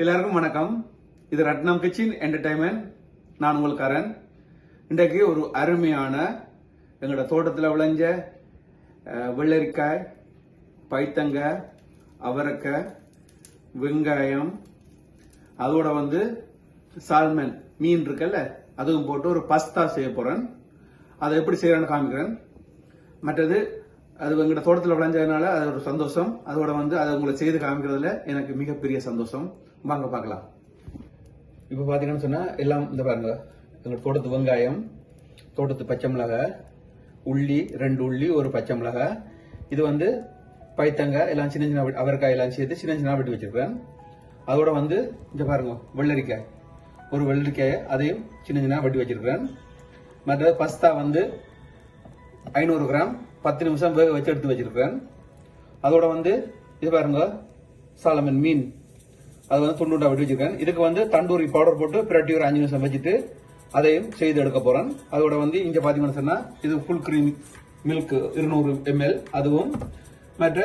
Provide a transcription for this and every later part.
எல்லாருக்கும் வணக்கம். இது ரத்னம் கிச்சன் என்டர்டைன்மெண்ட் நான் உங்களுக்காரன் இன்றைக்கு ஒரு அருமையான எங்களோட தோட்டத்தில் விளைஞ்ச வெள்ளரிக்காய் பைத்தங்க அவரக்காய் வெங்காயம் அதோட வந்து சால்மன் மீன் இருக்குல்ல அதுவும் போட்டு ஒரு பஸ்தா செய்ய போகிறேன் அதை எப்படி செய்யறேன்னு காமிக்கிறேன். மற்றது அது எங்களோட தோட்டத்தில் விளைஞ்சதுனால அது ஒரு சந்தோஷம். அதோட வந்து அதை உங்களை செய்து காமிக்கிறதுல எனக்கு மிகப்பெரிய சந்தோஷம். வாங்க பார்க்கலாம். இப்போ பார்த்தீங்கன்னு சொன்னால் எல்லாம் இந்த பாருங்க. எங்கள் தோட்டத்து வெங்காயம் தோட்டத்து பச்சை மிளகாய் உள்ளி ரெண்டு உள்ளி ஒரு பச்சை மிளகாய் இது வந்து பைத்தங்காய் எல்லாம் சின்ன சின்ன அவரைக்காய் எல்லாம் சேர்த்து சின்ன சின்ன வெட்டி வச்சிருக்கேன் அதோட வந்து இந்த பாருங்க வெள்ளரிக்காய். ஒரு வெள்ளரிக்காயை அதையும் சின்ன சின்ன வெட்டி வச்சிருக்கிறேன். மற்ற பஸ்தா வந்து ஐநூறு கிராம் பத்து நிமிஷம் வேக வச்சு எடுத்து வச்சிருக்கிறேன். அதோட வந்து இது பாருங்க சாலமன் மீன். அது வந்து துண்டுண்டா வெட்டி வச்சிருக்கேன். இதுக்கு வந்து தண்டூரி பவுடர் போட்டு பிரட்டி ஒரு அஞ்சு நிமிஷம் வச்சுட்டு அதையும் செய்து எடுக்க போறேன். அதோட வந்து இங்க பாத்தீங்கன்னு சொன்னா இது ஃபுல் கிரீம் மில்க் இருநூறு எம்எல் அதுவும் மற்ற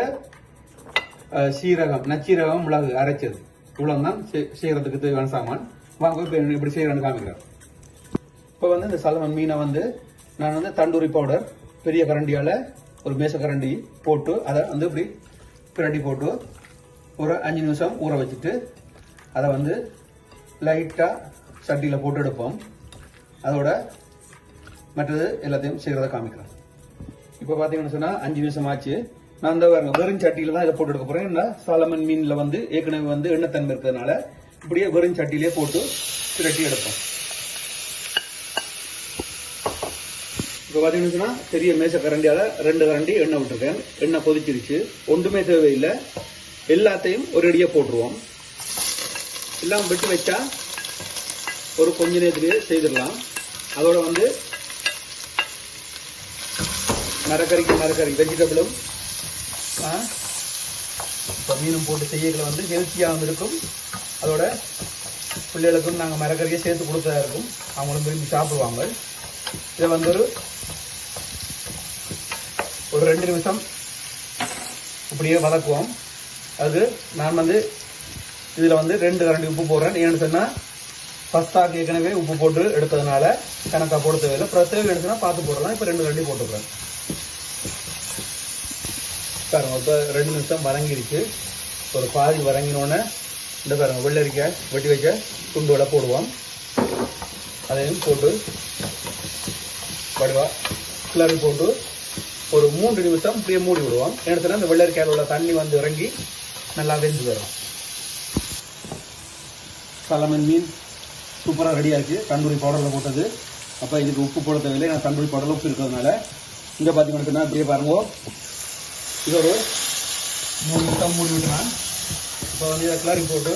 சீரகம் நச்சீரகம் மிளகு அரைச்சது. இவ்வளவு தான் செய்யறதுக்கு தேவையான சாமான். வாங்க இப்ப இப்படி செய்கிறேன்னு காமிக்கிறேன். இப்போ வந்து இந்த சலமன் மீனை வந்து நான் வந்து தண்டூரி பவுடர் பெரிய கரண்டியால் ஒரு மேச கரண்டி போட்டு அதை வந்து இப்படி பிரட்டி போட்டு ஒரு அஞ்சு நிமிஷம் ஊற வச்சுட்டு அதை வந்து லைட்டாக சட்டியில் போட்டு எடுப்போம். அதோட மற்றது எல்லாத்தையும் செய்கிறத காமிக்கிறேன். இப்போ பார்த்தீங்கன்னு சொன்னால் அஞ்சு நிமிஷம் ஆச்சு. நான் இந்த பாருங்க வெறும் சட்டியில் தான் இதை போட்டு எடுக்க போகிறேன் ஏன்னா சாலமன் மீனில் வந்து ஏற்கனவே வந்து எண்ணத்தன்மை இருக்கிறதுனால இப்படியே வெறும் சட்டியிலே போட்டு திரட்டி எடுப்போம். இப்போ பார்த்தீங்கன்னு சொன்னால் பெரிய மேச கரண்டியால் ரெண்டு கரண்டி எண்ணெய் விட்டுருக்கேன். எண்ணெய் கொதிச்சிருச்சு. ஒன்றுமே தேவையில்லை. எல்லாத்தையும் ஒரு அடியாக போட்டுருவோம். எல்லாம் விட்டு வச்சா ஒரு கொஞ்ச நேரத்துலேயே செய்திடலாம். அதோட வந்து மரக்கறிக்கு மரக்கறி வெஜிடபிளும் இப்போ மீனும் போட்டு செய்யல வந்து ஹெல்த்தியாகவும் இருக்கும். அதோட பிள்ளைகளுக்கும் நாங்கள் மரக்கறியை சேர்த்து கொடுத்ததா இருக்கும். அவங்களும் விரும்பி சாப்பிடுவாங்க. இதை வந்து ஒரு ஒரு ரெண்டு நிமிஷம் இப்படியே வதக்குவோம். அது நான் வந்து இதில் வந்து ரெண்டு கரண்டி உப்பு போடுறேன். ஏன்னு சொன்னால் ஃபஸ்ட்டாக ஏற்கனவே உப்பு போட்டு எடுத்ததுனால கணக்காக போட தேவையில்லை. அப்புறம் தேவை எடுத்துனா பார்த்து போடலாம். இப்போ ரெண்டு கரண்டி போட்டுக்கிறேன். பாருங்க இப்போ ரெண்டு நிமிஷம் வதங்கிடுச்சு ஒரு பாதி வதங்கினோடனே இந்த பாருங்க வெள்ளரிக்காய் வெட்டி வச்ச துண்டுகளை போடுவோம். அதையும் போட்டு வடிவா கிளறி போட்டு ஒரு மூன்று நிமிஷம் இப்படியே மூடி விடுவோம். ஏன்னா இந்த வெள்ளரிக்காயில் உள்ள தண்ணி வந்து இறங்கி நல்லா வெந்து வரும். சலமன் மீன் சூப்பராக ரெடியாக இருக்குது தந்தூரி பவுடரில் போட்டது. அப்போ இதுக்கு உப்பு போட தேவையில்லை. நான் தந்தூரி பவுடரில் உப்பு இருக்கிறதுனால. இங்கே பார்த்தீங்கன்னா இப்படியே பாருங்க. இது ஒரு மூணு நிமிஷம் மூடி விட்டுறேன் இப்போ வந்து இதை கிளறி போட்டு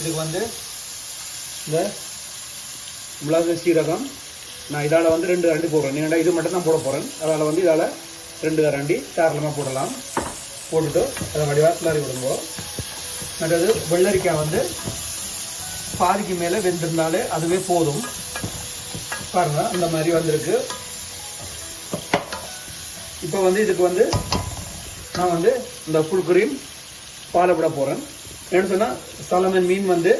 இதுக்கு வந்து இந்த மிளகு சீரகம். நான் இதால் வந்து ரெண்டு ரெண்டு போடுறேன். ஏன்னா இது மட்டும் தான் போட போகிறேன் அதால் வந்து இதால் ரெண்டு கரண்டி தாராளமாக போடலாம். போட்டுட்டு அதை வடிவாக கிளறி விடுங்கோ. மற்றது வெள்ளரிக்காய் வந்து பாதிக்கு மேலே வெந்திருந்தாலே அதுவே போதும். பாருங்கள் அந்த மாதிரி வந்திருக்கு. இப்போ வந்து இதுக்கு வந்து நான் வந்து இந்த ஃபுல் பாலை விட போகிறேன் ஏன்னு சொன்னால் சலமன் மீன் வந்து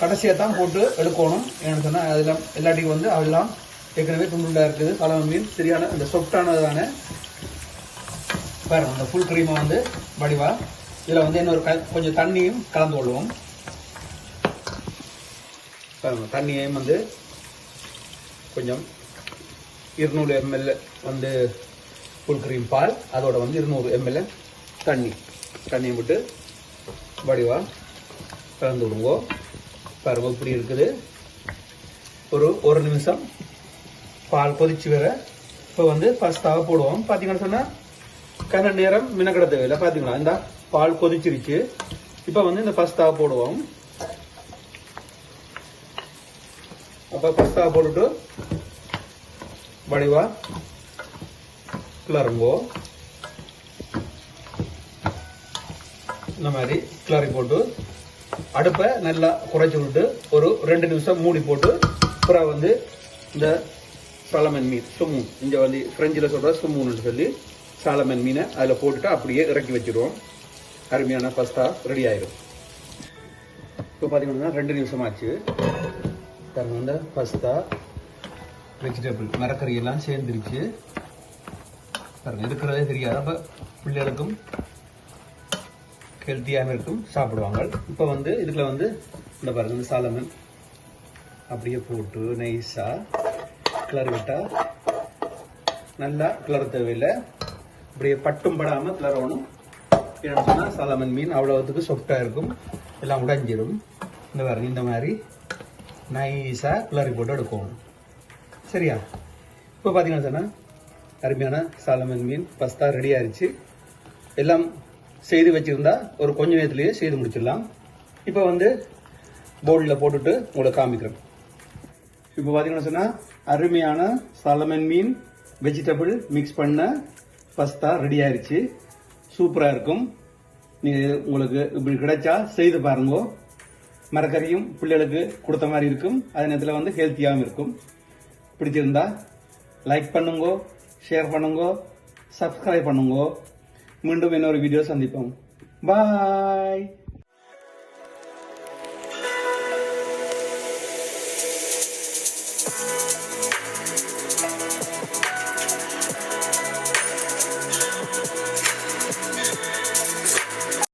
கடைசியாக தான் போட்டு எடுக்கணும். ஏன்னு சொன்னால் அதில் எல்லாத்தையும் வந்து அதெல்லாம் ஏற்கனவே துண்டுண்டாக இருக்குது. சலமன் மீன் சரியான இந்த சொப்டானது தானே பாருங்க அந்த ஃபுல் க்ரீமை வந்து வடிவா. இதில் வந்து இன்னொரு க கொஞ்சம் தண்ணியும் கலந்து கொள்வோம். பாருங்க தண்ணியையும் வந்து கொஞ்சம் இருநூறு எம்எல் வந்து ஃபுல் க்ரீம் பால் அதோட வந்து இருநூறு எம்எல் தண்ணி. தண்ணியை விட்டு வடிவா கலந்து விடுவோம் பாருங்க இப்படி இருக்குது. ஒரு ஒரு நிமிஷம் பால் கொதிச்சு வர இப்போ வந்து பஸ்தாவை போடுவோம். பார்த்தீங்கன்னு சொன்னால் கன நேரம் மினக்கட தேவையில்லை பார்த்தீங்களா இந்த பால் கொதிச்சிருச்சு இப்போ வந்து இந்த பஸ்தா போடுவோம். அப்போ பஸ்தா போட்டுட்டு வடிவா கிளறுவோம். இந்த மாதிரி கிளறி போட்டு அடுப்பை நல்லா குறைச்சி விட்டு ஒரு ரெண்டு நிமிஷம் மூடி போட்டு அப்புறம் வந்து இந்த சாலமன் மீன் சுமூன் இங்கே வந்து ஃப்ரெஞ்சில் சொல்கிற சுமூன்னு சொல்லி சாலமன் மீனை அதில் போட்டுட்டு அப்படியே இறக்கி வச்சுருவோம். அருமையான பஸ்தா ரெடி ஆயிடும் இப்போ பார்த்தீங்கன்னா ரெண்டு நிமிஷம் ஆச்சு பாருங்க வந்து பஸ்தா வெஜிடபிள் மரக்கறி எல்லாம் சேர்ந்துருச்சு. பாருங்க இருக்கிறதே தெரியாது. அப்போ பிள்ளைகளுக்கும் ஹெல்த்தியாக இருக்கும் சாப்பிடுவாங்க. இப்போ வந்து இதுக்குள்ள வந்து இந்த பாருங்க இந்த சாலமன் அப்படியே போட்டு நைஸாக கிளறி விட்டால் நல்லா கிளற தேவையில்லை. அப்படியே பட்டும் படாமல் கிளறணும் என்னன்னு சொன்னால் சாலமன் மீன் அவ்வளோத்துக்கு சொஃப்டாக இருக்கும். எல்லாம் உடைஞ்சிடும் இந்த பாருங்க இந்த மாதிரி நைஸாக கிளறி போட்டு எடுக்கணும். சரியா? இப்போ பார்த்தீங்கன்னா சொன்னால் அருமையான சாலமன் மீன் பஸ்தா ரெடி ஆயிடுச்சு எல்லாம் செய்து வச்சுருந்தா ஒரு கொஞ்ச நேரத்துலேயே செய்து முடிச்சிடலாம். இப்போ வந்து போர்டில் போட்டுட்டு உங்களை காமிக்கிறேன். இப்போ பார்த்தீங்கன்னா சொன்னால் அருமையான சாலமன் மீன் வெஜிடபிள் மிக்ஸ் பண்ண பஸ்தா ரெடி ஆயிடுச்சு சூப்பராக இருக்கும். நீங்கள் உங்களுக்கு இப்படி கிடைச்சா செய்து பாருங்க. மரக்கறியும் பிள்ளைகளுக்கு கொடுத்த மாதிரி இருக்கும். அதே நேரத்தில் வந்து ஹெல்த்தியாகவும் இருக்கும். பிடிச்சிருந்தா லைக் பண்ணுங்கோ ஷேர் பண்ணுங்கோ சப்ஸ்கிரைப் பண்ணுங்கோ. மீண்டும் இன்னொரு வீடியோ சந்திப்போம். பாய்